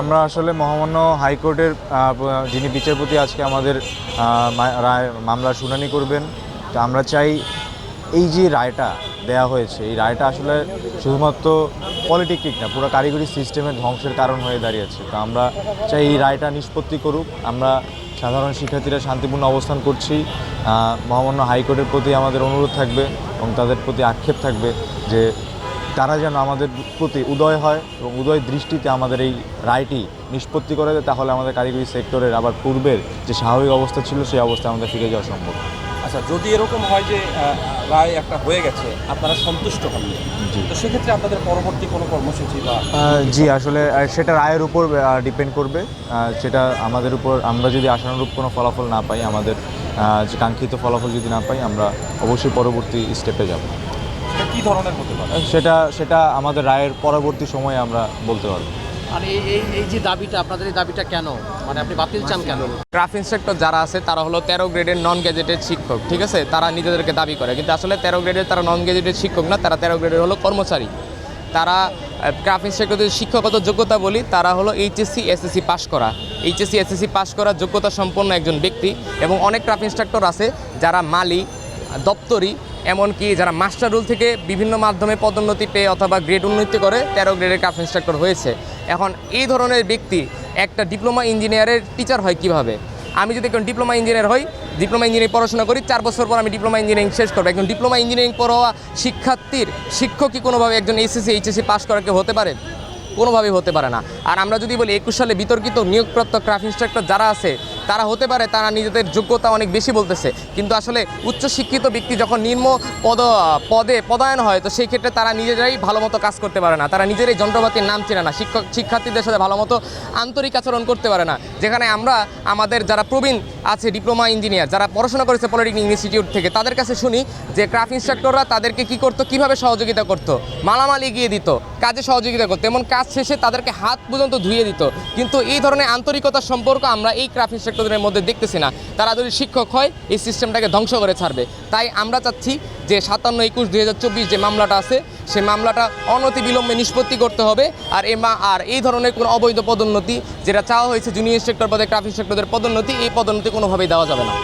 আমরা আসলে মহামান্য হাইকোর্টের যিনি বিচারপতি, আজকে আমাদের রায়, মামলার শুনানি করবেন। তো আমরা চাই এই যে রায়টা দেয়া হয়েছে, এই রায়টা আসলে শুধুমাত্র পলিটেকনিক না, পুরো কারিগরি সিস্টেমের ধ্বংসের কারণ হয়ে দাঁড়িয়েছে। তো আমরা চাই এই রায়টা নিষ্পত্তি করুক। আমরা সাধারণ শিক্ষার্থীরা শান্তিপূর্ণ অবস্থান করছি। মহামান্য হাইকোর্টের প্রতি আমাদের অনুরোধ থাকবে এবং তাদের প্রতি আক্ষেপ থাকবে যে তারা যেন আমাদের প্রতি উদয় হয় এবং উদয় দৃষ্টিতে আমাদের এই রায়টি নিষ্পত্তি করে দেয় তাহলে আমাদের কারিগরি সেক্টরের আবার পূর্বের যে স্বাভাবিক অবস্থা ছিল সেই অবস্থা আমাদের ফিরে যাওয়া সম্ভব। আচ্ছা যদি এরকম হয় যে রায় একটা হয়ে গেছে আপনারা সন্তুষ্ট হননি জি। তো সেক্ষেত্রে আপনাদের পরবর্তী কোনো কর্মসূচি বা জি আসলে সেটা রায়ের উপর ডিপেন্ড করবে। সেটা আমাদের উপর আমরা যদি আশানুরূপ কোনো ফলাফল না পাই আমাদের যে কাঙ্ক্ষিত ফলাফল যদি না পাই আমরা অবশ্যই পরবর্তী স্টেপে যাব। কী ধরনের হতে পারে? সেটা সেটা আমাদের রায়ের পরবর্তী সময়ে আমরা বলতে পারব। আর এই এই এই যে দাবিটা আপনাদের এই দাবিটা কেন? মানে আপনি বাতিল চান কেন? ক্রাফট ইন্সট্রাক্টর যারা আছে তারা হলো তেরো গ্রেডের নন গ্যাজেটেড শিক্ষক ঠিক আছে? তারা নিজেদেরকে দাবি করে। কিন্তু আসলে তেরো গ্রেডের তারা নন গ্যাজেটেড শিক্ষক না তারা তেরো গ্রেডের হলো কর্মচারী। তারা ক্রাফট ইন্সট্রাক্টরদের শিক্ষকগত যোগ্যতা বলি তারা হলো এইচএসসি এসএসসি পাস করা। এইচএসসি এসএসসি পাস করা যোগ্যতা সম্পন্ন একজন ব্যক্তি এবং অনেক ক্রাফট ইন্সট্রাক্টর আছে যারা মালি দপ্তরি এমনকি যারা মাস্টার রুল থেকে বিভিন্ন মাধ্যমে পদোন্নতি পেয়ে অথবা গ্রেড উন্নতি করে, তেরো গ্রেডের ক্রাফট ইন্সট্রাক্টর হয়েছে। এখন এই ধরনের ব্যক্তি একটা ডিপ্লোমা ইঞ্জিনিয়ারের টিচার হয় কীভাবে? আমি যদি একজন ডিপ্লোমা ইঞ্জিনিয়ার হই ডিপ্লোমা ইঞ্জিনিয়ারিং পড়াশোনা করি, চার বছর পর আমি ডিপ্লোমা ইঞ্জিনিয়ারিং শেষ করব। একজন ডিপ্লোমা ইঞ্জিনিয়ারিং পড়া শিক্ষার্থীর শিক্ষক কি কোনোভাবে একজন এইচএসসি এইচএসসি পাস করা কেউ হতে পারে? কোনোভাবেই হতে পারে না। আর আমরা যদি বলি, একুশ সালে বিতর্কিত নিয়োগপ্রাপ্ত ক্রাফট ইনস্ট্রাক্টর যারা আছে তারা হতে পারে, তারা নিজেদের যোগ্যতা অনেক বেশি বলতেছে। কিন্তু আসলে উচ্চ শিক্ষিত ব্যক্তি যখন নিম্ন পদ, পদে পদায়ন হয়, তো সেই ক্ষেত্রে তারা নিজেরাই ভালো মতো কাজ করতে পারে না। তারা নিজেরাই যন্ত্রপাতির নাম চেনে না। শিক্ষক, শিক্ষার্থীদের সাথে ভালো মতো আন্তরিক আচরণ করতে পারে না। যেখানে আমরা, আমাদের যারা প্রবীণ আছে, ডিপ্লোমা ইঞ্জিনিয়ার, যারা পড়াশোনা করেছে পলিটেকনিক ইনস্টিটিউট থেকে তাদের কাছে শুনি যে ক্রাফট ইনস্ট্রাক্টররা তাদেরকে কি করতো, কীভাবে সহযোগিতা করতো? মালামাল এগিয়ে দিত, কাজে সহযোগিতা করতো। এমন কাজ শেষে তাদেরকে হাত পর্যন্ত ধুয়ে দিত। কিন্তু এই ধরনের আন্তরিকতার সম্পর্ক আমরা এই ক্রাফট ইনস্ট্রাক্টরদের মধ্যে দেখতেছি না। তারা যদি শিক্ষক হয়, এই সিস্টেমটাকে ধ্বংস করে ছাড়বে। তাই আমরা চাচ্ছি যে সাতান্ন একুশ দুই হাজার চব্বিশ যে মামলাটা আছে, সে মামলাটা অনতি বিলম্বে নিষ্পত্তি করতে হবে। আর এ মা আর এই ধরনের কোনো অবৈধ পদোন্নতি যেটা চাওয়া হয়েছে জুনিয়র সেক্টর পদে ট্রাফিক সেক্টরদের পদোন্নতি, এই পদোন্নতি কোনোভাবেই দেওয়া যাবে না।